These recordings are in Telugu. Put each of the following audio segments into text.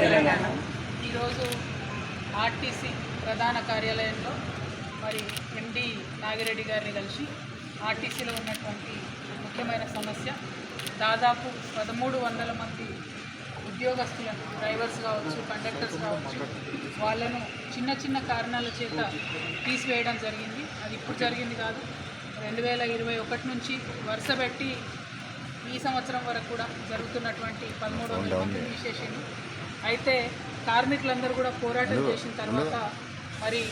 తెలంగాణ. ఈరోజు ఆర్టీసీ ప్రధాన కార్యాలయంలో మరి ఎండి నాగిరెడ్డి గారిని కలిసి ఆర్టీసీలో ఉన్నటువంటి ముఖ్యమైన సమస్య. దాదాపు పదమూడు వందల మంది ఉద్యోగస్తులను డ్రైవర్స్ కావచ్చు కండక్టర్స్ కావచ్చు వాళ్ళను చిన్న చిన్న కారణాల చేత తీసివేయడం జరిగింది. అది ఇప్పుడు జరిగింది కాదు. రెండు వేల ఇరవై ఒకటి నుంచి వరుస పెట్టి ఈ సంవత్సరం వరకు కూడా జరుగుతున్నటువంటి పదమూడు వందల మంది తీసేసింది అయితే కార్మికులందరూ కూడా పోరాటం చేసిన తర్వాత మరి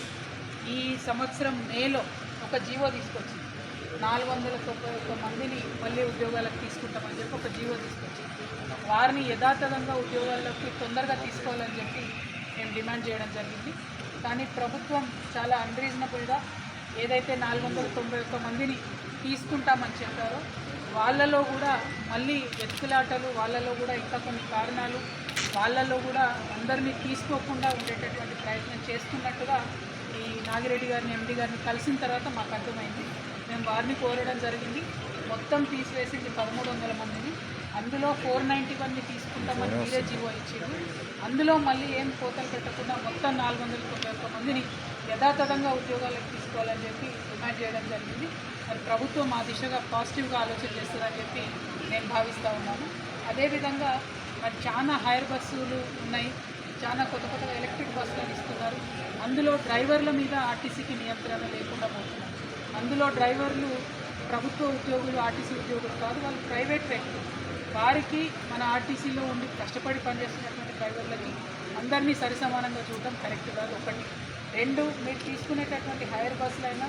ఈ సంవత్సరం మేలో ఒక జీవో తీసుకొచ్చింది. నాలుగు వందల తొంభై ఒక్క మందిని మళ్ళీ ఉద్యోగాలకు తీసుకుంటామని చెప్పి ఒక జీవో తీసుకొచ్చింది. వారిని యథాతథంగా ఉద్యోగాల్లోకి తొందరగా తీసుకోవాలని చెప్పి మేము డిమాండ్ చేయడం జరిగింది. కానీ ప్రభుత్వం చాలా అన్రీజనబుల్గా ఏదైతే నాలుగు వందల తొంభై ఒక్క మందిని తీసుకుంటామని చెప్పారో వాళ్ళలో కూడా మళ్ళీ వెతుకులాటలు వాళ్ళలో కూడా ఇంకా కొన్ని కారణాలు వాళ్ళలో కూడా అందరినీ తీసుకోకుండా ఉండేటటువంటి ప్రయత్నం చేస్తున్నట్టుగా ఈ నాగిరెడ్డి గారిని ఎండి గారిని కలిసిన తర్వాత మాకు అర్థమైంది. మేము వారిని కోరడం జరిగింది. మొత్తం తీసివేసింది పదమూడు వందల మందిని. అందులో ఫోర్ నైంటీ వన్ని తీసుకుంటామని మీరే జీవో ఇచ్చింది అందులో మళ్ళీ ఏం కోతలు పెట్టకుండా మొత్తం నాలుగు వందల తొంభై ఒక్క మందిని యథాతథంగా ఉద్యోగాలకు తీసుకోవాలని చెప్పి డిమాండ్ చేయడం జరిగింది. మరి ప్రభుత్వం ఆ దిశగా పాజిటివ్గా ఆలోచన చేస్తుందని చెప్పి నేను భావిస్తూ ఉన్నాను. అదేవిధంగా మరి చాలా హైర్ బస్సులు ఉన్నాయి. చాలా కొత్త కొత్త ఎలక్ట్రిక్ బస్సులను ఇస్తున్నారు. అందులో డ్రైవర్ల మీద ఆర్టీసీకి నియంత్రణ లేకుండా పోతున్నారు. అందులో డ్రైవర్లు ప్రభుత్వ ఉద్యోగులు ఆర్టీసీ ఉద్యోగులు కాదు వాళ్ళు ప్రైవేట్ వ్యక్తులు. వారికి మన ఆర్టీసీలో ఉండి కష్టపడి పనిచేస్తున్నటువంటి డ్రైవర్లకి అందరినీ సరిసమానంగా చూడటం కరెక్ట్ కాదు. ఒకటి రెండు మీరు తీసుకునేటటువంటి హైర్ బస్సులైనా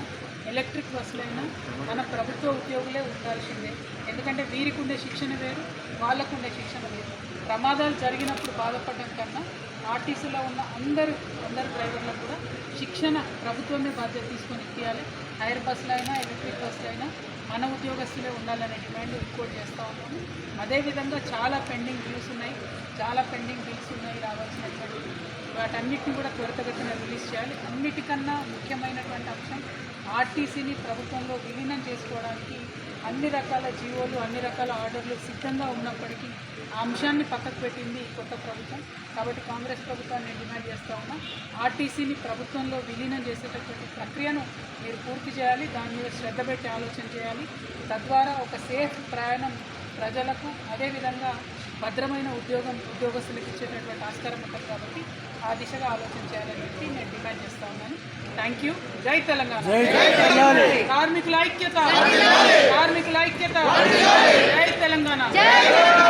ఎలక్ట్రిక్ బస్సులైనా మన ప్రభుత్వ ఉద్యోగులే ఉండాల్సిందే. ఎందుకంటే వీరికి ఉండే శిక్షణ వేరు వాళ్ళకు ఉండే శిక్షణ వేరు. ప్రమాదాలు జరిగినప్పుడు బాధపడడం కన్నా ఆర్టీసీలో ఉన్న అందరు అందరు డ్రైవర్లకు కూడా శిక్షణ ప్రభుత్వమే బాధ్యత తీసుకొని ఇవ్వాలి హైర్ బస్సులైనా ఎలక్ట్రిక్ బస్సులైనా మన ఉద్యోగస్తులే ఉండాలనే డిమాండ్ ఇంకోటి చేస్తూ ఉన్నాము. అదేవిధంగా చాలా పెండింగ్ బిల్స్ ఉన్నాయి. చాలా పెండింగ్ బిల్స్ ఉన్నాయి రావాల్సినటువంటి. వాటన్నిటిని కూడా త్వరితగతిన రిలీజ్ చేయాలి. అన్నిటికన్నా ముఖ్యమైనటువంటి అంశం ఆర్టీసీని ప్రభుత్వంలో విలీనం చేసుకోవడానికి అన్ని రకాల జీవోలు అన్ని రకాల ఆర్డర్లు సిద్ధంగా ఉన్నప్పటికీ ఆ అంశాన్ని పక్కకు పెట్టింది ఈ కొత్త ప్రభుత్వం. కాబట్టి కాంగ్రెస్ ప్రభుత్వాన్ని డిమాండ్ చేస్తూ ఉన్నా. ఆర్టీసీని ప్రభుత్వంలో విలీనం చేసేటటువంటి ప్రక్రియను మీరు పూర్తి చేయాలి. దాని మీద శ్రద్ధ పెట్టి ఆలోచన చేయాలి. తద్వారా ఒక సేఫ్ ప్రయాణం ప్రజలకు అదేవిధంగా భద్రమైన ఉద్యోగం ఉద్యోగస్తులకు ఇచ్చేటటువంటి ఆస్కారం ఉంటుంది కాబట్టి ఆ దిశగా ఆలోచన చేయాలని చెప్పి నేను డిమాండ్ చేస్తా ఉన్నాను. Thank you. జై తెలంగాణ. కార్మికుల ఐక్యత. తెలంగాణ జై